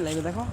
লাইভে দেখো।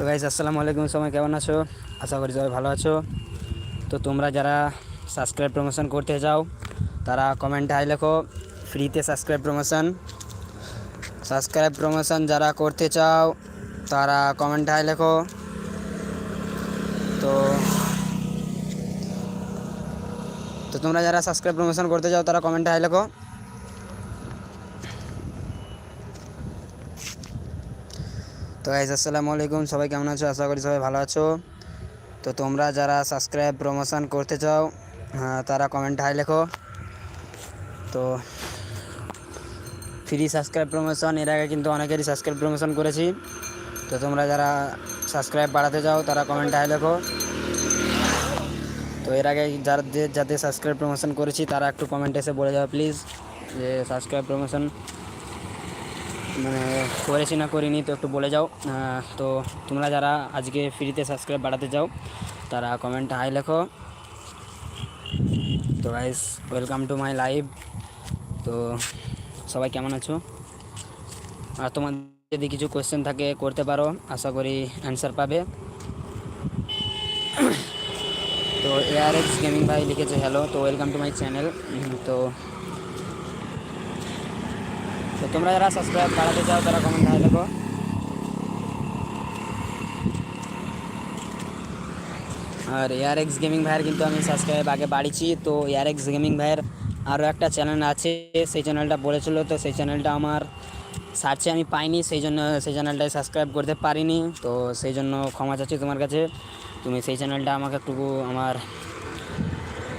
তো গাইজ আসসালামু আলাইকুম, সবাই কেমন আছো? আশা করি সবাই ভালো আছো। তো তোমরা যারা সাবস্ক্রাইব প্রমোশন করতে যাও, তারা কমেন্টে হাই লেখো ফ্রিতে সাবস্ক্রাইব প্রমোশন সাবস্ক্রাইব প্রমোশন যারা করতে চাও, তারা কমেন্টে হাই লেখো। তো তো তোমরা যারা সাবস্ক্রাইব প্রমোশন করতে চাও তারা কমেন্টে হাই লেখো। তো গাইজ আসসালামু আলাইকুম। সবাই কেমন আছো? আশা করি সবাই ভালো আছো। তো তোমরা যারা সাবস্ক্রাইব প্রমোশন করতে চাও হ্যাঁ, তারা কমেন্ট হাই লেখো। তো ফ্রি সাবস্ক্রাইব প্রমোশন এর আগে কিন্তু অনেকেরই সাবস্ক্রাইব প্রমোশন করেছি। তো তোমরা যারা সাবস্ক্রাইব বাড়াতে চাও তারা কমেন্ট হাই লেখো। তো এর আগে যাদের যাতে সাবস্ক্রাইব প্রমোশন করেছি তারা একটু কমেন্ট এসে বলে যাও প্লিজ যে সাবস্ক্রাইব প্রমোশন মানে করেছি না করিনি, তো একটু বলে যাও। তো তোমরা যারা আজকে ফ্রিতে সাবস্ক্রাইব বাড়াতে চাও তারা কমেন্টে হাই লেখো। তো guys welcome to my live তো সবাই কেমন আছো? আর তোমার যদি কিছু কোয়েশ্চেন থাকে, করতে পারো, আশা করি অ্যান্সার পাবে। তো এআর এক্স গেমিং ভাই লিখেছে হ্যালো তো ওয়েলকাম টু মাই চ্যানেল তো তোমরা যারা সাবস্ক্রাইব বাড়াতে চাও, তারা কমেন্ট হাই লেখো আর এয়ার এক্স গেমিং ভাইয়ের কিন্তু আমি সাবস্ক্রাইব আগে বাড়িয়েছি। তো এয়ার এক্স গেমিং ভাইয়ের আরও একটা চ্যানেল আছে, সেই চ্যানেলটা বলেছিল, তো সেই চ্যানেলটা আমার সার্চে আমি পাইনি, সেই জন্য সেই চ্যানেলটায় সাবস্ক্রাইব করতে পারিনি। তো সেই জন্য ক্ষমা চাচ্ছি তোমার কাছে। তুমি সেই চ্যানেলটা আমাকে একটু আমার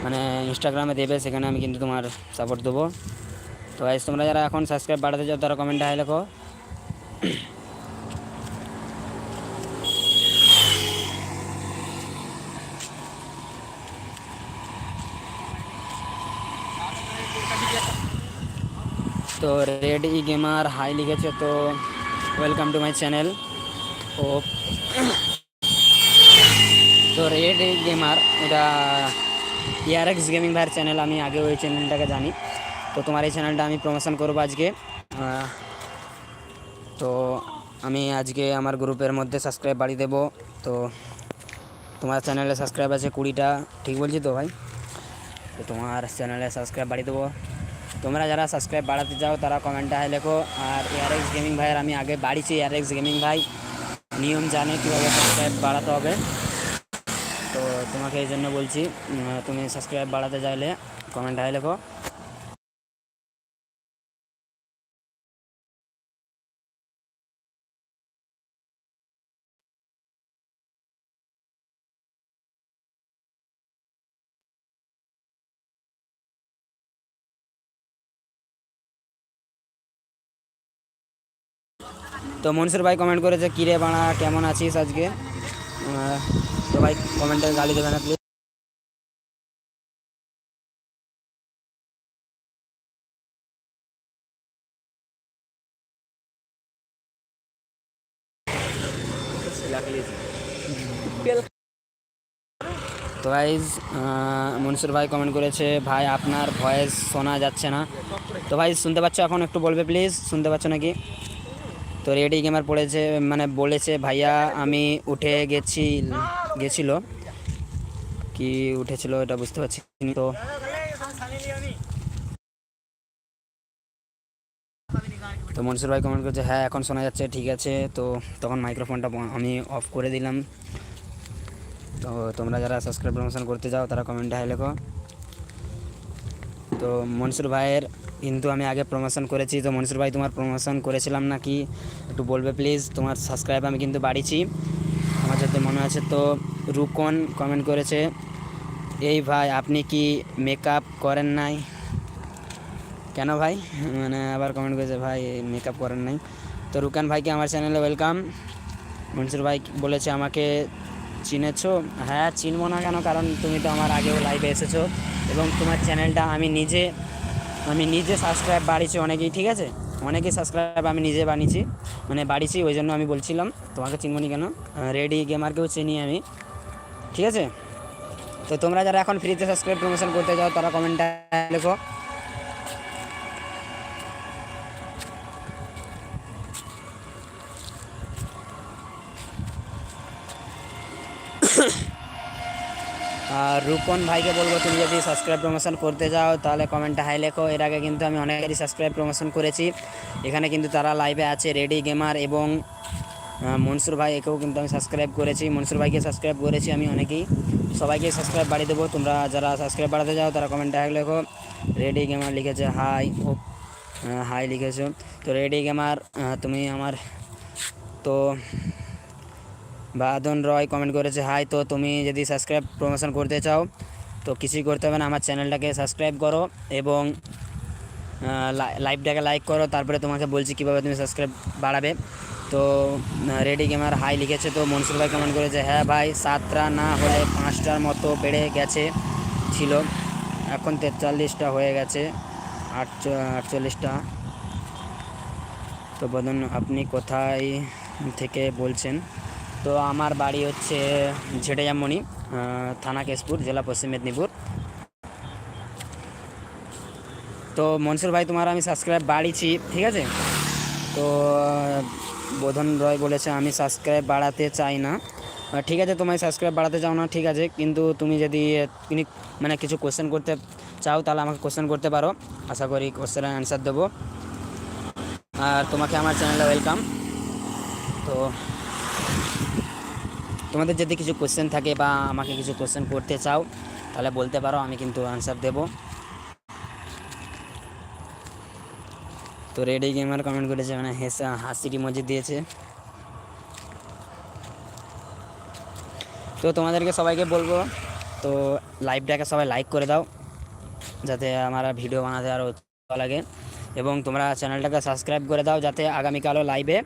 মানে ইনস্টাগ্রামে দেবে, সেখানে আমি কিন্তু তোমার সাপোর্ট দেবো। তো গাইস তোমরা যারা এখন সাবস্ক্রাইব বাড়াতে চাও, তারা কমেন্টে হাই লেখো। তো রেড ই গেমার হাই লিখেছে, তো ওয়েলকাম টু মাই চ্যানেল ও তো রেড ই গেমার এটা ইয়ারএক্স গেমিং ভাইয়ের চ্যানেল আমি আগে ওই চ্যানেলটাকে জানি। তো তোমার এই চ্যানেলটা আমি প্রমোশন করব আজকে। তো আমি আজকে আমার গ্রুপের মধ্যে সাবস্ক্রাইব বাড়িয়ে দেবো। তো তোমার চ্যানেলে সাবস্ক্রাইব আছে কুড়িটা, ঠিক বলছি তো ভাই? তো তোমার চ্যানেলে সাবস্ক্রাইব বাড়িয়ে দেবো। তোমরা যারা সাবস্ক্রাইব বাড়াতে চাও, তারা কমেন্টে হাই লেখো। আর এয়ারএক্স গেমিং ভাইয়ের আমি আগে বাড়িছি এয়ারএক্স গেমিং ভাই। নিয়ম জানে কীভাবে সাবস্ক্রাইব বাড়াতে হবে। তো তোমাকে এই জন্য বলছি তুমি সাবস্ক্রাইব বাড়াতে চাইলে কমেন্ট হাই লেখো। তো মনসুর ভাই কমেন্ট করেছে, কিরে বাড়া, কেমন আছিস আজকে? তো ভাই কমেন্টে গালি দেবে না প্লিজ তো গাইজ মনসুর ভাই কমেন্ট করেছে, ভাই, আপনার ভয়েস শোনা যাচ্ছে না। তো ভাই, শুনতে পাচ্ছ? এখন একটু বলবে প্লিজ শুনতে পাচ্ছ নাকি? তো রেডি গেমার পড়েছে মানে বলেছে, ভাইয়া, আমি উঠে গেছি, গেছিল। কি উঠেছিল এটা বুঝতে পারছি। তো। তো মনসুর ভাই কমেন্ট করছে হ্যাঁ এখন শোনা যাচ্ছে, ঠিক আছে। তো তখন মাইক্রোফোনটা আমি অফ করে দিলাম। তো তোমরা যারা সাবস্ক্রাইব প্রমোশন করতে যাও তারা কমেন্টে হাই লেখো। তো মনসুর ভাইয়ের কিন্তু আমি আগে প্রমোশন করেছি, তো মনসুর ভাই তোমার প্রমোশন করেছিলাম নাকি? একটু বলবে প্লিজ তোমার সাবস্ক্রাইব আমি কিন্তু বাড়িছি। আমার যাতে মনে আছে, তো রুকন কমেন্ট করেছে, এই ভাই, আপনি কি মেকআপ করেন নাই? কেন ভাই? মানে আবার কমেন্ট করেছে, ভাই মেকআপ করেন নাই। তো রুকান ভাইকে আমার চ্যানেলে ওয়েলকাম মনসুর ভাই বলেছে, আমাকে চিনেছো? হ্যাঁ চিনবো না কেন, কারণ তুমি তো আমার আগেও লাইভে এসেছ এবং তোমার চ্যানেলটা আমি নিজে আমি নিজে সাবস্ক্রাইব বাড়িয়েছি অনেকেই, ঠিক আছে? অনেকেই সাবস্ক্রাইব আমি নিজে বানিয়েছি মানে বাড়িয়েছি ওই জন্য আমি বলছিলাম, তোমাকে চিনবো নি কেন? রেডি গেমারকেও চিনি আমি, ঠিক আছে? তো তোমরা যারা এখন ফ্রিতে সাবস্ক্রাইব প্রমোশন করতে যাও, তারা কমেন্টটা লেখো। আর রূপন ভাইকে বলব, তুমি যদি সাবস্ক্রাইব প্রমোশন করতে যাও, তাহলে কমেন্টে হাই লেখো এর আগে কিন্তু আমি অনেকেরই সাবস্ক্রাইব প্রমোশন করেছি। এখানে কিন্তু তারা লাইভে আছে রেডি গেমার এবং মনসুর ভাই, একেও কিন্তু আমি সাবস্ক্রাইব করেছি। মনসুর ভাইকে সাবস্ক্রাইব করেছি আমি অনেকেই। সবাইকে সাবস্ক্রাইব বাড়িয়ে দেবো। তোমরা যারা সাবস্ক্রাইব বাড়াতে যাও, তারা কমেন্টে হাই লেখো রেডি গেমার লিখেছে হাই ও হাই লিখেছো। তো রেডি গেমার তুমি আমার, তো বাদন রয় কমেন্ট করেছে, হাই, তো তুমি যদি সাবস্ক্রাইব প্রমোশন করতে চাও, তো কিছুই করতে হবে না, আমার চ্যানেলটাকে সাবস্ক্রাইব করো এবং লাইভটাকে লাইক করো, তারপরে তোমাকে বলছি কীভাবে তুমি সাবস্ক্রাইব বাড়াবে। তো রেডি গেমার হাই লিখেছে, তো মনসুর ভাই কমেন্ট করেছে হ্যাঁ ভাই, সাতটা না হলে পাঁচটার মতো বেড়ে গেছে, ছিল, এখন তেতাল্লিশটা হয়ে গেছে, আটচ, আটচল্লিশটা। তো বদন, আপনি কোথায় থেকে বলছেন? তো আমার বাড়ি হচ্ছে ঝেটেজামণি থানা কেশপুর, জেলা পশ্চিম মেদিনীপুর। তো মনসুর ভাই, তোমার আমি সাবস্ক্রাইব বাড়িয়েছি ঠিক আছে? তো, বোধন রয় বলেছে, আমি সাবস্ক্রাইব বাড়াতে চাই না। ঠিক আছে, তোমায় সাবস্ক্রাইব বাড়াতে চাও না, ঠিক আছে, কিন্তু তুমি যদি মানে কিছু কোশ্চেন করতে চাও, তাহলে আমাকে কোশ্চেন করতে পারো। আশা করি কোশ্চেনের অ্যান্সার দেবো। আর তোমাকে আমার চ্যানেলে ওয়েলকাম তো তোমাদের যদি কিছু কোশ্চেন থাকে বা আমাকে কিছু কোশ্চেন করতে চাও, তাহলে বলতে পারো, আমি কিন্তু আনসার দেব। তো রেডি গেমার কমেন্ট করেছে মানে হেসা, হাসির ইমোজি দিয়েছে। তো তোমাদেরকে সবাইকে বলব, তো লাইভটাকে সবাই লাইক করে দাও, যাতে আমার ভিডিও বানাতে আরও ভালো লাগে। এবং তোমরা চ্যানেলটাকে সাবস্ক্রাইব করে দাও, যাতে আগামীকালও লাইভে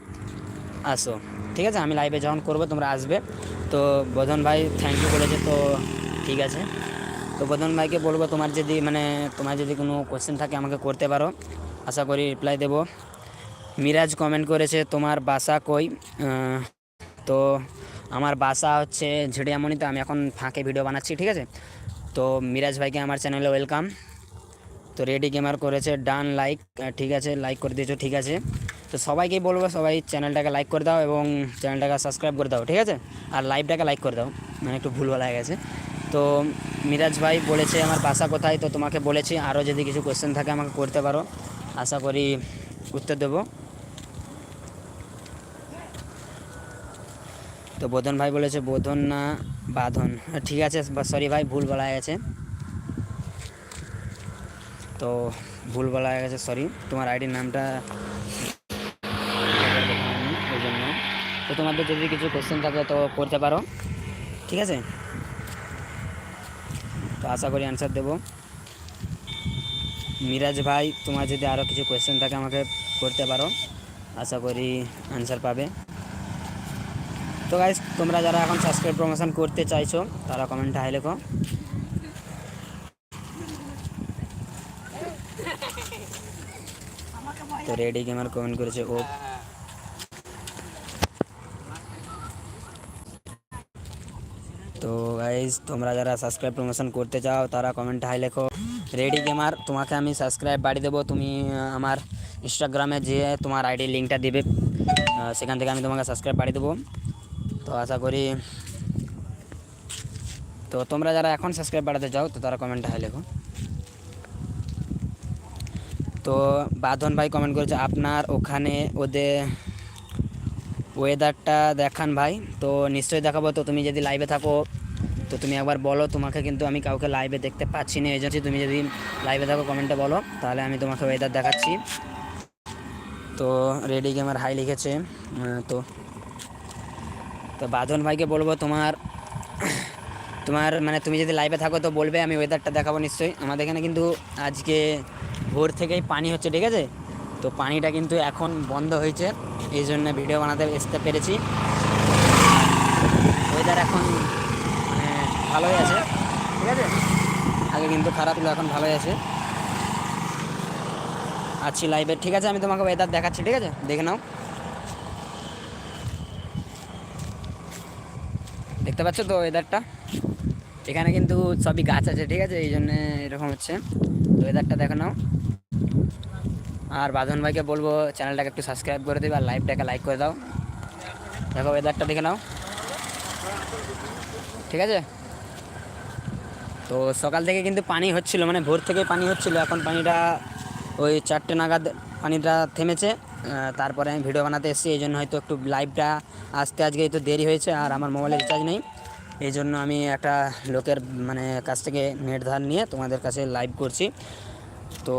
আসো। ঠিক আছে? আমি লাইভে যখন করব, তোমরা আসবে। তো বদন ভাই থ্যাংক ইউ বলেছে তো ঠিক আছে। তো বদন ভাইকে বলব, তোমার যদি মানে তোমার যদি কোনো কোয়েশ্চেন থাকে, আমাকে করতে পারো। আশা করি রিপ্লাই দেবো। মিরাজ কমেন্ট করেছে, তোমার বাসা কই? তো আমার বাসা হচ্ছে ঝিড়িয়ামণিতে, আমি এখন ফাঁকে ভিডিও বানাচ্ছি, ঠিক আছে? তো মিরাজ ভাইকে আমার চ্যানেলে ওয়েলকাম তো রেডি গেমার করেছে ডান লাইক ঠিক আছে লাইক করে দিয়েছ, ঠিক আছে। তো সবাইকেই বলব, সবাই চ্যানেলটাকে লাইক করে দাও এবং চ্যানেলটাকে সাবস্ক্রাইব করে দাও, ঠিক আছে? আর লাইভটাকে লাইক করে দাও মানে একটু ভুল হয়ে গেছে। তো মিরাজ ভাই বলেছে, আমার বাসা কোথায়? তো তোমাকে বলেছি, আরও যদি কিছু কোয়েশ্চেন থাকে আমাকে করতে পারো। আশা করি উত্তর দেবো। তো বোধন ভাই বলেছে, বোধন না, বাঁধন। ঠিক আছে সরি ভাই, ভুল বলা গেছে। তো ভুল বলা হয়ে গেছে সরি তোমার আইডির নামটা ওই জন্য তো তোমাদের যদি কিছু কোশ্চেন থাকে তো করতে পারো। ঠিক আছে? তো আশা করি অ্যান্সার দেবো। মিরাজ ভাই, তোমার যদি আরও কিছু কোয়েশ্চেন থাকে আমাকে করতে পারো। আশা করি অ্যান্সার পাবে। তো গাইজ তোমরা যারা এখন সাবস্ক্রাইব প্রমোশন করতে চাইছো, তারা কমেন্টে হাই লেখো। তো রেডি গেমার কমেন্ট করেছে, ও তো গাইজ তোমরা যারা সাবস্ক্রাইব প্রমোশন করতে চাও, তারা কমেন্টে হাই লেখো। রেডি গেমার তোমাকে আমি সাবস্ক্রাইব বাড়ি দেবো। তুমি আমার ইনস্টাগ্রামে যে তোমার আইডি লিঙ্কটা দিবে। সেখান থেকে আমি তোমাকে সাবস্ক্রাইব বাড়ি দেবো। তো আশা করি, তো তোমরা যারা এখন সাবস্ক্রাইব বাড়াতে চাও, তো তারা কমেন্টে হাই লেখো। তো বাঁধন ভাই কমেন্ট করেছে, আপনার ওখানে ওদের ওয়েদারটা দেখান ভাই। তো নিশ্চয়ই দেখাবো। তো তুমি যদি লাইভে থাকো, তো তুমি একবার বলো, তোমাকে কিন্তু আমি কাউকে লাইভে দেখতে পাচ্ছি না। এই জন্য তুমি যদি লাইভে থাকো কমেন্টে বলো, তাহলে আমি তোমাকে ওয়েদার দেখাচ্ছি। তো রেডি গেমার হাই লিখেছে। তো তো বাঁধন ভাইকে বলব তোমার তোমার মানে তুমি যদি লাইভে থাকো, তো বলবে আমি ওয়েদারটা দেখাবো নিশ্চয়ই। আমাদের এখানে কিন্তু আজকে ভোর থেকেই পানি হচ্ছে, ঠিক আছে? তো পানিটা কিন্তু এখন বন্ধ হয়েছে, এই জন্য ভিডিও বানাতে আসতে পেরেছি। ওয়েদার এখন মানে ভালোই আছে। ঠিক আছে? আগে কিন্তু খারাপ ছিল, এখন ভালোই আছে। আছি লাইভে ঠিক আছে, আমি তোমাকে ওয়েদার দেখাচ্ছি, ঠিক আছে? দেখে নাও। দেখতে পাচ্ছ তো ওয়েদারটা এখানে কিন্তু সবই গাছ আছে, ঠিক আছে? এই জন্য এরকম হচ্ছে। ওয়েদারটা দেখে নাও। আর বাঁধন ভাইকে বলব চ্যানেলটাকে একটু সাবস্ক্রাইব করে দেবে আর লাইভটাকে লাইক করে দাও। দেখো ওয়েদারটা দেখে নাও। ঠিক আছে? তো সকাল থেকে কিন্তু পানি হচ্ছিল মানে ভোর থেকে পানি হচ্ছিল। এখন পানিটা ওই চারটে নাগাদ পানিটা থেমেছে। তারপরে আমি ভিডিও বানাতে এসেছি, এই জন্য হয়তো একটু লাইভটা আসতে আজকে তো দেরি হয়েছে আর আমার মোবাইলে রিচার্জ নেই। এই জন্য আমি একটা লোকের মানে কাছ থেকে নেট ধার নিয়ে তোমাদের কাছে লাইভ করছি। তো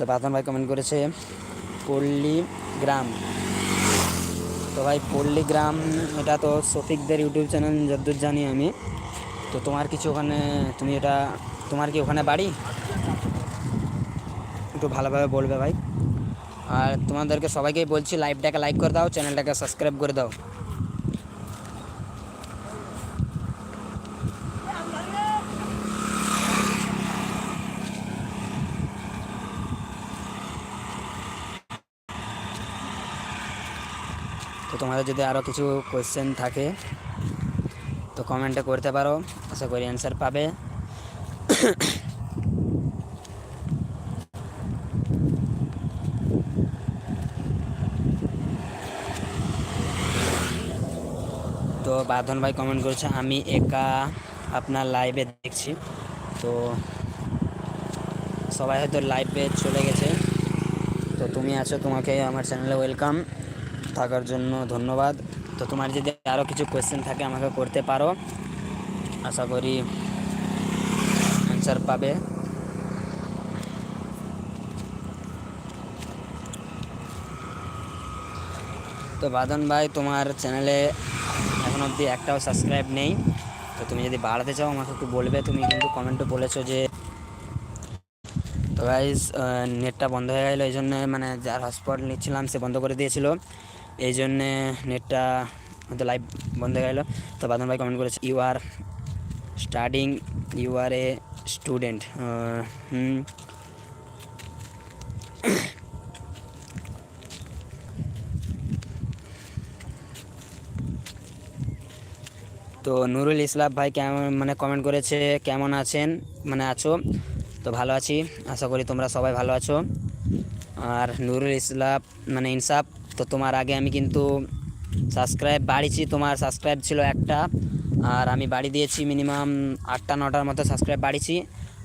তো বাদন ভাই কমেন্ট করেছে পল্লী গ্রাম তো ভাই পল্লী গ্রাম এটা তো শফিকদের ইউটিউব চ্যানেল যদ্দূর জানি আমি। তো তোমার কিছু ওখানে, তুমি এটা, তোমার কি ওখানে বাড়ি? একটু ভালোভাবে বলবে ভাই। আর তোমাদেরকে সবাইকেই বলছি লাইভটাকে লাইক করে দাও চ্যানেলটাকে সাবস্ক্রাইব করে দাও। তোমাদের যদি আরও কিছু কোয়েশ্চেন থাকে, তো কমেন্টে করতে পারো। আশা করি অ্যান্সার পাবে। তো বাঁধন ভাই কমেন্ট করেছে, আমি একা আপনার লাইভে দেখছি। তো সবাই হয়তো লাইভে চলে গেছে। তো তুমি আছো, তোমাকে আমার চ্যানেলে ওয়েলকাম থাকার জন্য ধন্যবাদ। তো তোমার যদি আরও কিছু কোয়েশ্চেন থাকে, আমাকে করতে পারো। আশা করি অ্যান্সার পাবে। তো বাদন ভাই, তোমার চ্যানেলে এখন অবধি একটাও সাবস্ক্রাইব নেই। তো তুমি যদি বাড়াতে চাও, আমাকে একটু বলবে। তুমি কিন্তু কমেন্টে বলেছ যে তো গাইজ নেটটা বন্ধ হয়ে গেলো। এই জন্য মানে যার হটস্পট নিচ্ছিলাম, সে বন্ধ করে দিয়েছিল। এই জন্যে নেটটা হয়তো লাইভ বন্ধ হয়ে গেলো। তো বাদন ভাই কমেন্ট করেছে you are studying you are a student তো নুরুল ইসলাম ভাই কেমন মানে কমেন্ট করেছে, কেমন আছেন? মানে আছো? তো ভালো আছি, আশা করি তোমরা সবাই ভালো আছো। আর নুরুল ইসলাম মানে ইনসাফ তো তোমার আগে আমি কিন্তু সাবস্ক্রাইব বাড়িয়েছি তোমার সাবস্ক্রাইব ছিল একটা। আর আমি বাড়ি দিয়েছি মিনিমাম আটটা, নটার মতো সাবস্ক্রাইব বাড়িয়েছি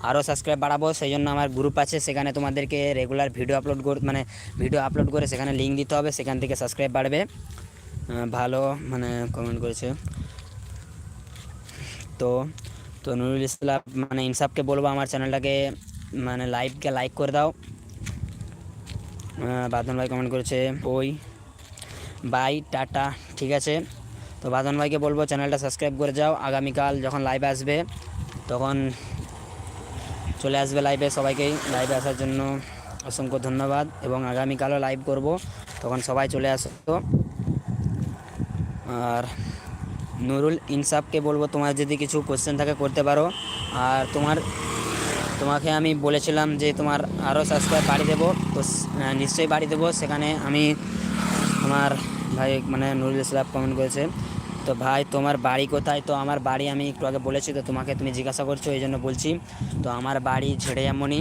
আরও সাবস্ক্রাইব বাড়াবো সেই জন্য আমার গ্রুপ আছে, সেখানে তোমাদেরকে রেগুলার ভিডিও আপলোড কর মানে ভিডিও আপলোড করে সেখানে লিঙ্ক দিতে হবে, সেখান থেকে সাবস্ক্রাইব বাড়বে। ভালো মানে কমেন্ট করেছে। তো তো নুরুল ইসলাম মানে ইনসাফকে বলব, আমার চ্যানেলটাকে মানে লাইভকে লাইক করে দাও। বাদন ভাই কমেন্ট করেছে, ওই বাই টাটা, ঠিক আছে? তো বাদন ভাইকে বলব, চ্যানেলটা সাবস্ক্রাইব করে যাও। আগামীকাল যখন লাইভ আসবে, তখন চলে আসবে লাইভে সবাইকেই লাইভে আসার জন্য অসংখ্য ধন্যবাদ এবং আগামীকালও লাইভ করব, তখন সবাই চলে আসতো আর নুরুল ইনসাফকে বলব, তোমার যদি কিছু কোশ্চেন থাকে করতে পারো। আর তোমার তোমাকে আমি বলেছিলাম যে তোমার আরও সাবস্ক্রাইব বাড়ি দেবো, তো নিশ্চয়ই বাড়ি দেবো। সেখানে আমি আমার ভাই মানে নুরুল ইসলাম কমেন্ট করেছে, তো ভাই, তোমার বাড়ি কোথায়? তো আমার বাড়ি আমি একটু আগে বলেছি, তো তোমাকে তুমি জিজ্ঞাসা করছ, এই জন্য বলছি। তো আমার বাড়ি ঝেড়িয়ামণি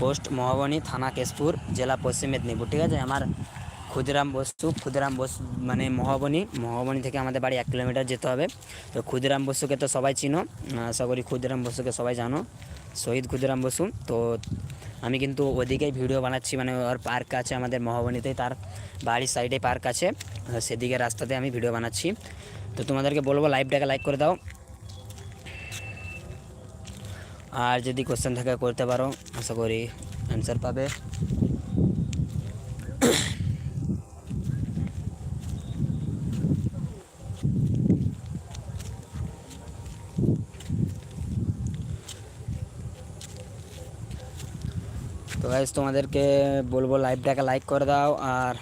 পোস্ট মহাবনী, থানা কেশপুর, জেলা পশ্চিম মেদিনীপুর, ঠিক আছে? আমার ক্ষুদিরাম বস্তু ক্ষুদিরাম বস্তু মানে মহাবনী মহাবনী থেকে আমাদের বাড়ি এক কিলোমিটার যেতে হবে। তো ক্ষুদিরাম বস্তুকে তো সবাই চিনো আশা করি ক্ষুদিরাম বস্তুকে সবাই জানো। শহীদ ক্ষুদিরাম বসু। তো আমি কিন্তু ওদিকেই ভিডিও বানাচ্ছি মানে ওর পার্ক আছে আমাদের মহাবনীতেই তার বাড়ির সাইডে পার্ক আছে। সেদিকে রাস্তাতে আমি ভিডিও বানাচ্ছি। তো তোমাদেরকে বলব, লাইভটাকে লাইক করে দাও। আর যদি কোশ্চেন থাকে, করতে পারো। আশা করি অ্যান্সার পাবে। গাইজ তোমাদেরকে বলব লাইভটাকে লাইক করে দাও আর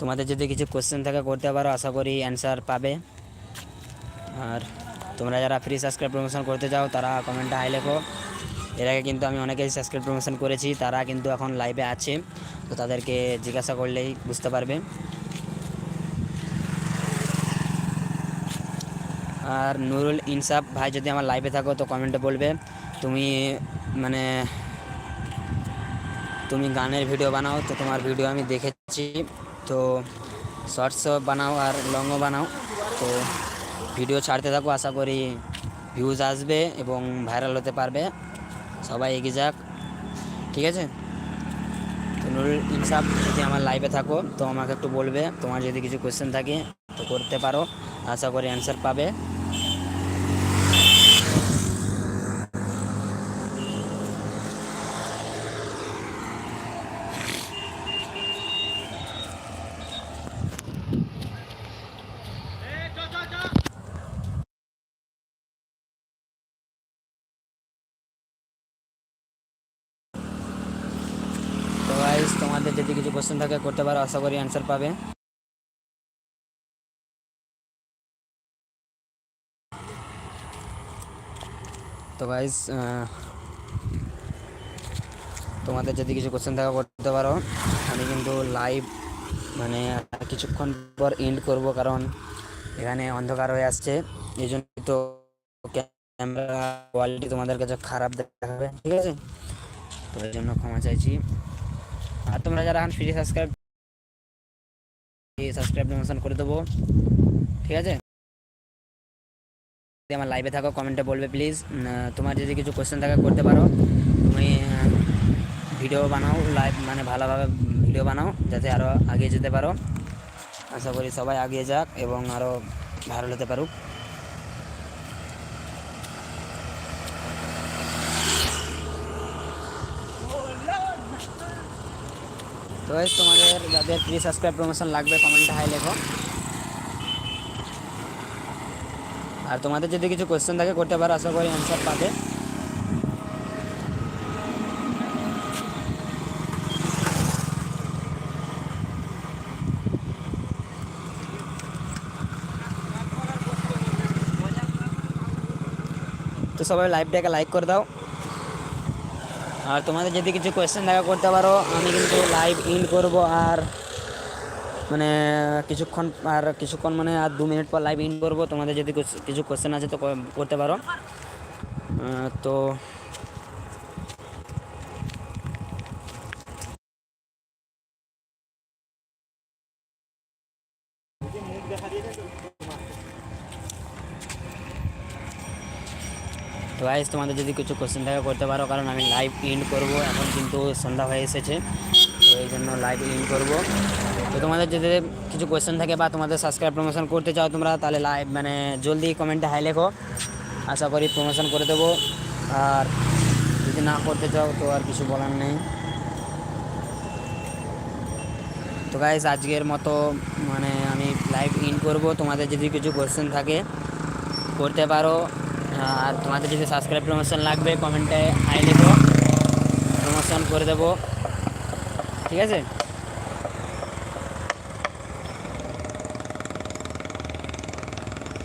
তোমাদের যদি কিছু কোশ্চেন থাকে করতে পারো, আশা করি অ্যান্সার পাবে। আর তোমরা যারা ফ্রি সাবস্ক্রাইব প্রমোশন করতে চাও, তারা কমেন্টে হাই লেখো। এর আগে কিন্তু আমি অনেকেই সাবস্ক্রাইব প্রমোশন করেছি, তারা কিন্তু এখন লাইভে আছে। তো তাদেরকে জিজ্ঞাসা করলেই বুঝতে পারবে। আর নুরুল ইনসাফ ভাই যদি আমার লাইভে থাকো, তো কমেন্টে বলবে। তুমি মানে তুমি গানের ভিডিও বানাও, তো তোমার ভিডিও আমি দেখেছি। তো শর্টসও বানাও আর লংও বানাও। তো ভিডিও ছাড়তে থাকো, আশা করি ভিউজ আসবে এবং ভাইরাল হতে পারবে। সবাই এগিয়ে যাক, ঠিক আছে? তো নুরুল ইনসাফ, যদি আমার লাইভে থাকো, তো আমাকে একটু বলবে। তোমার যদি কিছু কোয়েশ্চেন থাকে, তো করতে পারো। আশা করি অ্যান্সার পাবে তো গাইস তোমাদের যদি কিছু কোশ্চেন থাকে করতে পারো, আশা করি অ্যান্সার পাবে। তো গাইস তোমাদের যদি কিছু কোশ্চেন থাকে করতে পারো। আমি কিন্তু লাইভ মানে কিছুক্ষণ পর এন্ড করব কারণ এখানে অন্ধকার হয়ে আসছে। এই জন্য তো ক্যামেরা কোয়ালিটি তোমাদের কাছে খারাপ দেখাবে, ঠিক আছে? তো এই জন্য ক্ষমা চাইছি। আর তোমরা যারা এখন ফ্রি সাবস্ক্রাইব সাবস্ক্রাইব প্রমোশন করে দেবো। ঠিক আছে? আমার লাইভে থাকো কমেন্টে বলবে প্লিজ তোমার যদি কিছু কোশ্চেন থাকে, করতে পারো। তুমি ভিডিও বানাও লাইভ মানে ভালোভাবে ভিডিও বানাও, যাতে আরও এগিয়ে যেতে পারো। আশা করি সবাই এগিয়ে যাক এবং আরও ভালো হতে পারুক। তো guys, তোমাদের যাদের ফ্রি সাবস্ক্রাইব প্রমোশন লাগবে কমেন্টে হাই লেখো আর তোমাদের যদি কিছু কোশ্চেন থাকে করতে পারো আশা করি অ্যান্সার পাবে তো সবাই লাইভটাকে লাইক করে দাও আর তোমাদের যদি কিছু কোয়েশ্চেন দেখা করতে পারো, আমি কিন্তু লাইভ ইন করব আর মানে কিছুক্ষণ, আর কিছুক্ষণ মানে আর দু মিনিট পর লাইভ ইন করব। তোমাদের যদি কিছু- কোয়েশ্চেন আছে তো করতে পারো। তো তো গাইজ তোমাদের যদি কিছু কোশ্চেন থাকে করতে পারো, কারণ আমি লাইভ ইন করব, এখন কিন্তু সন্ধ্যা হয়ে এসেছে, তো এই জন্য লাইভ ইন করব। তো তোমাদের যদি কিছু কোয়েশ্চেন থাকে বা তোমাদের সাবস্ক্রাইব প্রমোশন করতে চাও তোমরা, তাহলে লাইভ মানে জলদি কমেন্টে হাই লেখো। আশা করি প্রমোশন করে দেবো। আর যদি না করতে চাও, তো আর কিছু বলার নেই। তো গাইজ আজকের মতো মানে আমি লাইভ ইন করব। তোমাদের যদি কিছু কোয়েশ্চেন থাকে, করতে পারো। আর তোমাদের যদি সাবস্ক্রাইব প্রমোশন লাগবে কমেন্টে আই লেখো। প্রমোশন করে দেবো। ঠিক আছে?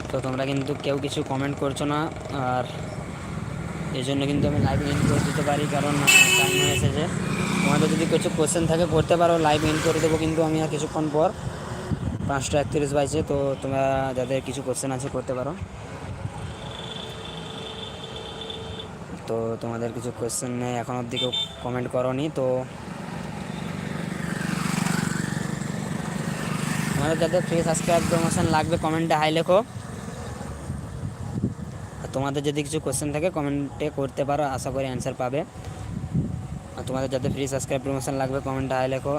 তো তোমরা কিন্তু কেউ কিছু কমেন্ট করছ না, আর এই জন্য কিন্তু আমি লাইভ ইন করে দিতে পারি, কারণ টাইম হয়ে এসেছে তোমাদের যদি কিছু কোশ্চেন থাকে, করতে পারো লাইভ ইন করে দেবো কিন্তু আমি আর কিছুক্ষণ পর। পাঁচটা একত্রিশ বাইছে তো তোমরা যাদের কিছু কোশ্চেন আছে, করতে পারো। তো তোমাদের কিছু কোশ্চেন নেই, এখন অবধি কেউ কমেন্ট করনি, তো তোমাদের যাদের ফ্রি সাবস্ক্রাইব প্রমোশন লাগবে কমেন্টে হাই লেখো। আর তোমাদের যদি কিছু কোয়েশ্চেন থাকে কমেন্টে করতে পারো, আশা করি অ্যান্সার পাবে। আর তোমাদের যাদের ফ্রি সাবস্ক্রাইব প্রমোশন লাগবে কমেন্টে হাই লেখো।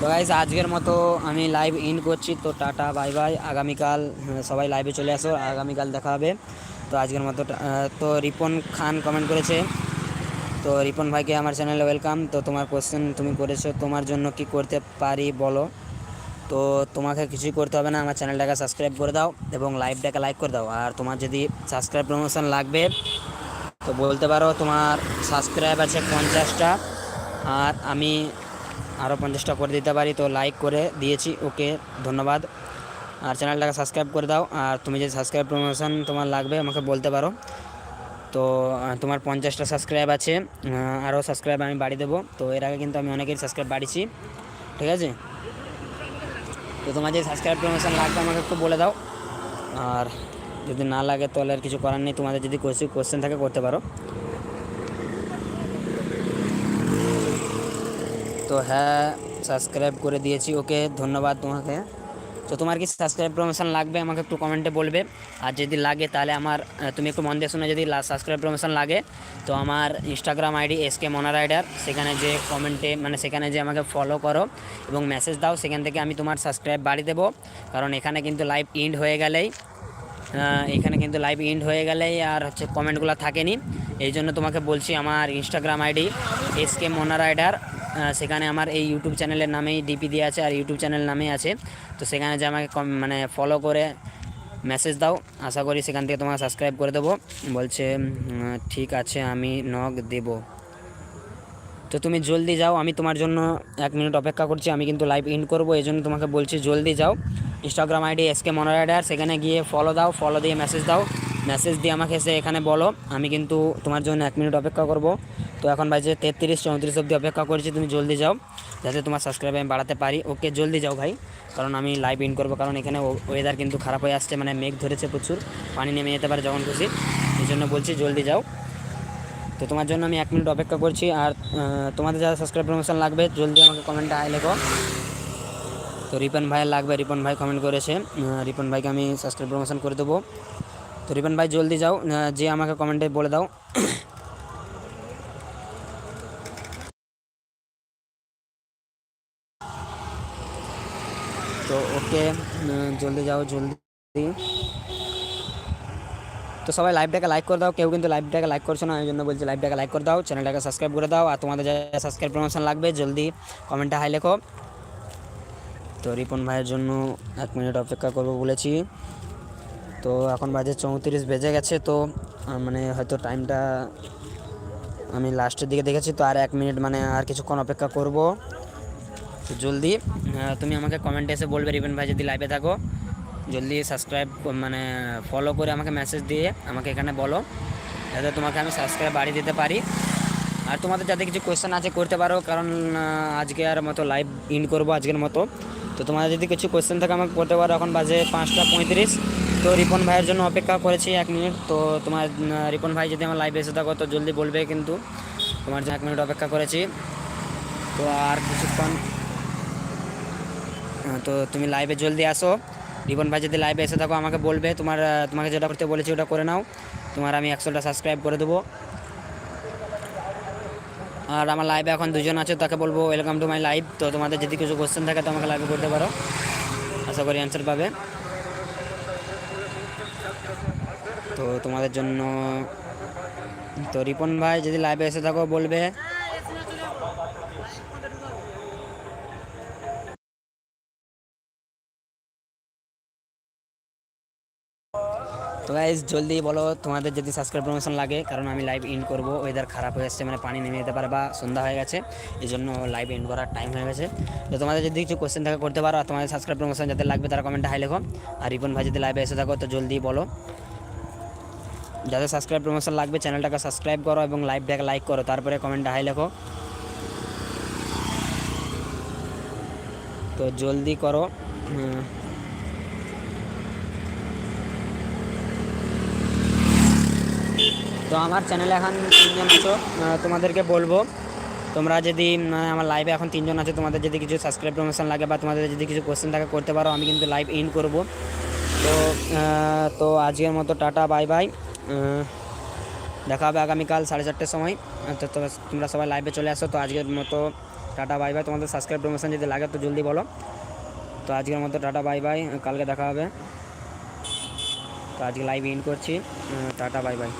তো গাইজ আজকের মতো আমি লাইভ ইন করছি। তো টাটা বাই বাই আগামীকাল হ্যাঁ, সবাই লাইভে চলে আসো। আগামীকাল দেখা হবে। তো আজকের মতো তো রিপন খান কমেন্ট করেছে। তো রিপন ভাইকে আমার চ্যানেলে ওয়েলকাম তো তোমার কোশ্চেন তুমি করেছ তোমার জন্য কি করতে পারি বলো? তো তোমাকে কিছুই করতে হবে না। আমার চ্যানেলটাকে সাবস্ক্রাইব করে দাও এবং লাইভটাকে লাইক করে দাও। আর তোমার যদি সাবস্ক্রাইব প্রমোশন লাগবে তো বলতে পারো তোমার সাবস্ক্রাইব আছে পঞ্চাশটা। আর আমি আরও পঞ্চাশটা করে দিতে পারি। তো লাইক করে দিয়েছি। ওকে, ধন্যবাদ। আর চ্যানেলটাকে সাবস্ক্রাইব করে দাও। আর তুমি যে সাবস্ক্রাইব প্রমোশন তোমার লাগবে, আমাকে বলতে পারো। তো তোমার পঞ্চাশটা সাবস্ক্রাইব আছে। আরও সাবস্ক্রাইব আমি বাড়িয়ে দেবো। তো এর আগে কিন্তু আমি অনেকের সাবস্ক্রাইব বাড়িয়েছি। ঠিক আছে? তো তোমার যে সাবস্ক্রাইব প্রমোশন লাগবে, আমাকে একটু বলে দাও। আর যদি না লাগে তাহলে আর কিছু করার নেই। তোমাদের যদি কোশ্চেন থাকে করতে পারো। তো হ্যাঁ সাবস্ক্রাইব করে দিয়েছি। ওকে, ধন্যবাদ তোমাকে। তো তোমার কি সাবস্ক্রাইব প্রমোশন লাগবে? আমাকে একটু কমেন্টে বলবে। আর যদি লাগে তাহলে আমার তুমি একটু মন দিয়ে শুনে যদি সাবস্ক্রাইব প্রমোশন লাগে, তো আমার ইনস্টাগ্রাম আইডি এস কে মনা রাইডার সেখানে যে কমেন্টে মানে সেখানে যে আমাকে ফলো করো এবং মেসেজ দাও, সেখান থেকে আমি তোমার সাবস্ক্রাইব বাড়িয়ে দেবো। কারণ এখানে কিন্তু লাইভ ইন্ড হয়ে গেলেই এখানে কিন্তু লাইভ ইন্ড হয়ে গেলেই আর হচ্ছে কমেন্টগুলো থাকেনি। এই জন্য তোমাকে বলছি আমার Instagram ID S K Mona সেখানে আমার এই ইউটিউব চ্যানেলের নামেই ডিপি দিয়ে আছে আর ইউটিউব চ্যানেল নামেই আছে। তো সেখানে যে আমাকে মানে ফলো করে মেসেজ দাও, আশা করি সেখান থেকে তোমাকে সাবস্ক্রাইব করে দেবো। বলছে ঠিক আছে, আমি নক দেবো। তো তুমি জলদি যাও, আমি তোমার জন্য এক মিনিট অপেক্ষা করছি, আমি কিন্তু লাইভ ইন করব, এই জন্য তোমাকে বলছি জলদি যাও। ইনস্টাগ্রাম আইডি এসকে মনোরাইডার সেখানে গিয়ে ফলো দাও ফলো দিয়ে মেসেজ দাও। মেসেজ দিয়ে আমাকে এসে এখানে বলো, আমি কিন্তু তোমার জন্য এক মিনিট অপেক্ষা করব। তো এখন বাজে তেত্রিশ, চৌত্রিশ অবধি অপেক্ষা করছি, তুমি জলদি যাও, যাতে তোমার সাবস্ক্রাইব আমি বাড়াতে পারি। ওকে, জলদি যাও ভাই, কারণ আমি লাইভ ইন করব, কারণ এখানে ওয়েদার কিন্তু খারাপ হয়ে আসছে মানে মেঘ ধরেছে প্রচুর, পানি নেমে যেতে পারে যখন খুশি। এই জন্য বলছি জলদি যাও। তো তোমার জন্য আমি এক মিনিট অপেক্ষা করছি, আর তোমাদের যারা সাবস্ক্রাইব প্রমোশন লাগবে, জলদি আমাকে কমেন্টে আয় লেখো। তো রিপন ভাইয়ের লাগবে, রিপন ভাই কমেন্ট করেছে রিপন ভাইকে আমি সাবস্ক্রাইব প্রমোশন করে দেবো। তো রিপন ভাই, জলদি যাও যে আমাকে কমেন্টে বলে দাও। তো ওকে জলদি যাও, জলদি। তো সবাই লাইভটাকে লাইক করে দাও, কেউ কিন্তু লাইভটাকে লাইক করছ না, এই জন্য বলছি লাইভটাকে লাইক করে দাও চ্যানেলটাকে সাবস্ক্রাইব করে দাও, আর তোমাদের যা সাবস্ক্রাইব প্রমোশন লাগবে, জলদি কমেন্টে হাই লেখো। তো রিপন ভাইয়ের জন্য এক মিনিট অপেক্ষা করব বলেছি। তো এখন বাজে চৌত্রিশ, বেজে গেছে তো মানে হয়তো টাইমটা আমি লাস্টের দিকে দেখেছি তো আর এক মিনিট মানে আর কিছুক্ষণ অপেক্ষা করব। তো জলদি তুমি আমাকে কমেন্টে এসে বলবে রিপন ভাই যদি লাইভে থাকো। জলদি সাবস্ক্রাইব মানে ফলো করে আমাকে মেসেজ দিয়ে আমাকে এখানে বলো। যাতে তোমাকে আমি সাবস্ক্রাইব বাড়িয়ে দিতে পারি। আর তোমাদের যাতে কিছু কোয়েশ্চেন আছে করতে পারো, কারণ আজকে আর মতো লাইভ ইন করব আজকের মতো। তো তোমাদের যদি কিছু কোয়েশ্চেন থাকে আমাকে করতে পারো, এখন বাজে পাঁচটা পঁয়ত্রিশ। তো রিপন ভাইয়ের জন্য অপেক্ষা করেছি এক মিনিট। তো তোমার রিপন ভাই যদি আমার লাইভে এসে থাকো, তো জলদি বলবে কিন্তু। তোমার জন্য এক মিনিট অপেক্ষা করেছি। তো আর কিছুক্ষণ তো তুমি লাইভে জলদি আসো। রিপন ভাই যদি লাইভে এসে থাকো, আমাকে বলবে। তোমার তোমাকে যেটা করতে বলেছি ওটা করে নাও। তোমার আমি একশোটা সাবস্ক্রাইব করে দেবো। আর আমার লাইভে এখন দুজন আছে, তাকে বলব ওয়েলকাম টু মাই লাইভ তো তোমাদের যদি কিছু কোশ্চেন থাকে, তো আমাকে লাইভে করতে পারো। আশা করি অ্যান্সার পাবে। তো তোমাদের জন্য, তো রিপন ভাই যদি লাইভে এসে থাকো, বলবে। তো গাইজ জলদি বলো, তোমাদের যদি সাবস্ক্রাইব প্রমোশন লাগে, কারণ আমি লাইভ ইন করব ওয়েদার খারাপ হয়ে যাচ্ছে মানে পানি নেমে যেতে পারে বা সন্ধ্যা হয়ে গেছে এই জন্য লাইভ ইন করার টাইম হয়ে গেছে। তো তোমাদের যদি কিছু কোশ্চেন থাকে, করতে পারো, আর তোমাদের সাবস্ক্রাইব প্রমোশন যাতে লাগবে, তারা কমেন্টে হাই লেখো। আর রিপন ভাই যদি লাইভে এসে থাকো, তো জলদি বলো। যাদের সাবস্ক্রাইব প্রমোশন লাগবে চ্যানেলটাকে সাবস্ক্রাইব করো এবং লাইভটাকে লাইক করো, তারপরে কমেন্টে হাই লেখো। তো জলদি করো। তো আমার চ্যানেলে এখন তিনজন আছো তোমাদেরকে বলব, তোমরা যদি মানে আমার লাইভে এখন তিনজন আছে, তোমাদের যদি কিছু সাবস্ক্রাইব প্রমোশন লাগে বা তোমাদের যদি কিছু কোশ্চেন থাকে, করতে পারো, আমি কিন্তু লাইভ ইন করব। তো তো আজকের মতো টাটা বাই বাই দেখা হবে আগামীকাল সাড়ে চারটের সময়। তো তোমরা সবাই লাইভে চলে আসো। তো আজকের মতো টাটা বাই বাই তোমাদের সাবস্ক্রাইব প্রমোশন যদি লাগে তো জলদি বলো। তো আজকের মতো টাটা বাই বাই কালকে দেখা হবে। তো আজকে লাইভ ইন করছি। Tata bye bye